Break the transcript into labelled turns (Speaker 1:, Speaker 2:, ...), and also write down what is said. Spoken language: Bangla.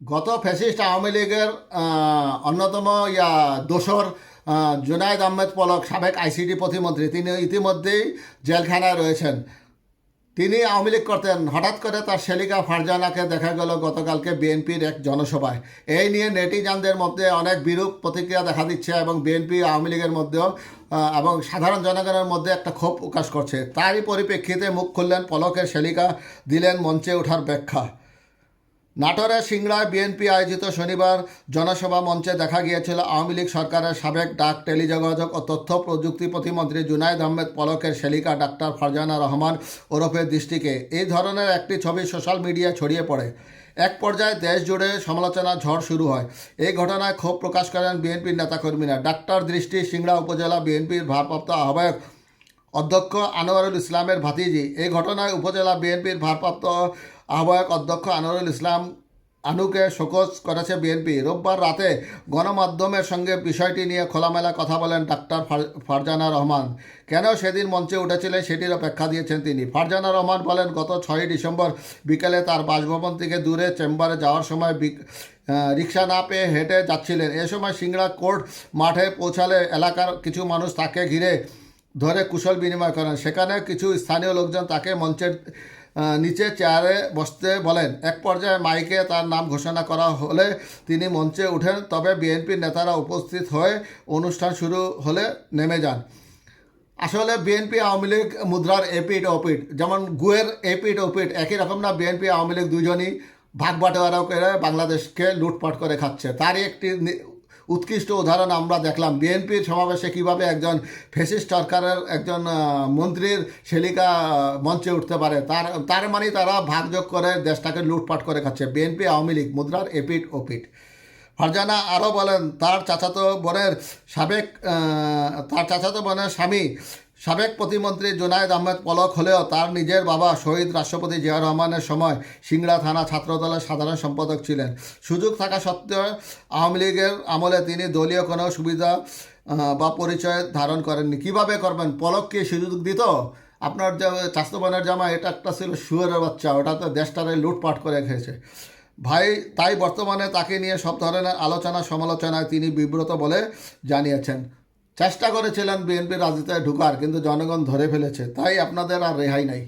Speaker 1: গত ফ্যাসিস্ট আওয়ামী লীগের অন্যতম ইয়া দোসর জুনায়েদ আহমেদ পলক সাবেক আইসিডি প্রতিমন্ত্রী, তিনি ইতিমধ্যেই জেলখানায় রয়েছেন। তিনি আওয়ামী লীগ করতেন। হঠাৎ করে তার শেলিকা ফারজানাকে দেখা গেল গতকালকে বিএনপির এক জনসভায়। এই নিয়ে নেটিজানদের মধ্যে অনেক বিরূপ প্রতিক্রিয়া দেখা দিচ্ছে এবং বিএনপি আওয়ামী লীগের মধ্যেও এবং সাধারণ জনগণের মধ্যে একটা ক্ষোভ প্রকাশ করছে। তারই পরিপ্রেক্ষিতে মুখ খুললেন পলকের শেলিকা দিলেন মঞ্চে ওঠার ব্যাখ্যা। নাটোরের সিংড়ায় বিএনপি আয়োজিত শনিবার জনসভা মঞ্চে দেখা গিয়েছিল আওয়ামী লীগ সরকারের সাবেক ডাক, টেলিযোগাযোগ ও তথ্য প্রযুক্তি প্রতিমন্ত্রী জুনায়দ আহমেদ পলকের শেলিকা ডাক্তার ফারজানা রহমান ওরফের দৃষ্টিকে। এই ধরনের একটি ছবি সোশ্যাল মিডিয়ায় ছড়িয়ে পড়ে। এক পর্যায়ে দেশ জুড়ে সমালোচনার ঝড় শুরু হয়। এই ঘটনায় ক্ষোভ প্রকাশ করেন বিএনপির নেতাকর্মীরা। ডাক্তার দৃষ্টি সিংড়া উপজেলা বিএনপির ভারপ্রাপ্ত আহ্বায়ক অধ্যক্ষ আনোয়ারুল ইসলামের ভাতিজি। এই ঘটনায় উপজেলা বিএনপির ভারপ্রাপ্ত আহ্বায়ক অধ্যক্ষ আনোয়ারুল ইসলাম আনুকে শোকজ করেছে বিএনপি। রোববার রাতে গণমাধ্যমের সঙ্গে বিষয়টি নিয়ে খোলামেলা কথা বলেন ডাক্তার ফারজানা রহমান। কেন সেদিন মঞ্চে উঠেছিলেন সেটির অপেক্ষা দিয়েছেন তিনি। ফারজানা রহমান বলেন, গত ছয়ই ডিসেম্বর বিকেলে তার বাসভবন থেকে দূরে চেম্বারে যাওয়ার সময় রিক্সা না পেয়ে হেঁটে যাচ্ছিলেন। এ সময় সিংড়া কোর্ট মাঠে পৌঁছালে এলাকার কিছু মানুষ তাকে ঘিরে ধরে কুশল বিনিময় করেন। সেখানে কিছু স্থানীয় লোকজন তাকে মঞ্চের নিচে চেয়ারে বসতে বলেন। এক পর্যায়ে মাইকে তার নাম ঘোষণা করা হলে তিনি মঞ্চে উঠেন, তবে বিএনপির নেতারা উপস্থিত হয়ে অনুষ্ঠান শুরু হলে নেমে যান। আসলে বিএনপি আওয়ামী লীগ মুদ্রার এপিট ওপিট যেমন গুয়ের এপিট ওপিট একই রকম না বিএনপি আওয়ামী লীগ দুজনই ভাগ বাটোয়ারা করে বাংলাদেশকে লুটপাট করে খাচ্ছে। তারই একটি উৎকৃষ্ট উদাহরণ আমরা দেখলাম। বিএনপির সমাবেশে কীভাবে একজন ফেসিস্ট সরকারের একজন মন্ত্রীর শেলিকা মঞ্চে উঠতে পারে, তার তার মানে তারা ভাগযোগ করে দেশটাকে লুটপাট করে খাচ্ছে। বিএনপি, আওয়ামী লীগ, মুদ্রার এপিট ওপিট ফারজানা আরও বলেন, তার চাচাতো বোনের সাবেক তার চাচাতো বোনের স্বামী সাবেক প্রতিমন্ত্রী জুনায়েদ আহমেদ পলক হলেও তার নিজের বাবা শহীদ রাষ্ট্রপতি জিয়া রহমানের সময় সিংড়া থানা ছাত্রদলের সাধারণ সম্পাদক ছিলেন। সুযোগ থাকা সত্ত্বেও আওয়ামী লীগের আমলে তিনি দলীয় কোনো সুবিধা বা পরিচয় ধারণ করেননি। কীভাবে করবেন? পলককে সুযোগ দিত? আপনার যে চাস্তো বোনের জামা, এটা একটা ছিল শুয়ারের বাচ্চা, ওটা তো দেশটারে লুটপাট করে খেয়েছে। ভাই, তাই বর্তমানে তাকে নিয়ে সব ধরনের আলোচনা সমালোচনায় তিনি বিব্রত বলে জানিয়েছেন। চেষ্টা করেছিলেন বিএনপি রাজনীতিতে ঢুকার কিন্তু জনগণ ধরে ফেলেছে। তাই আপনাদের আর রেহাই নাই।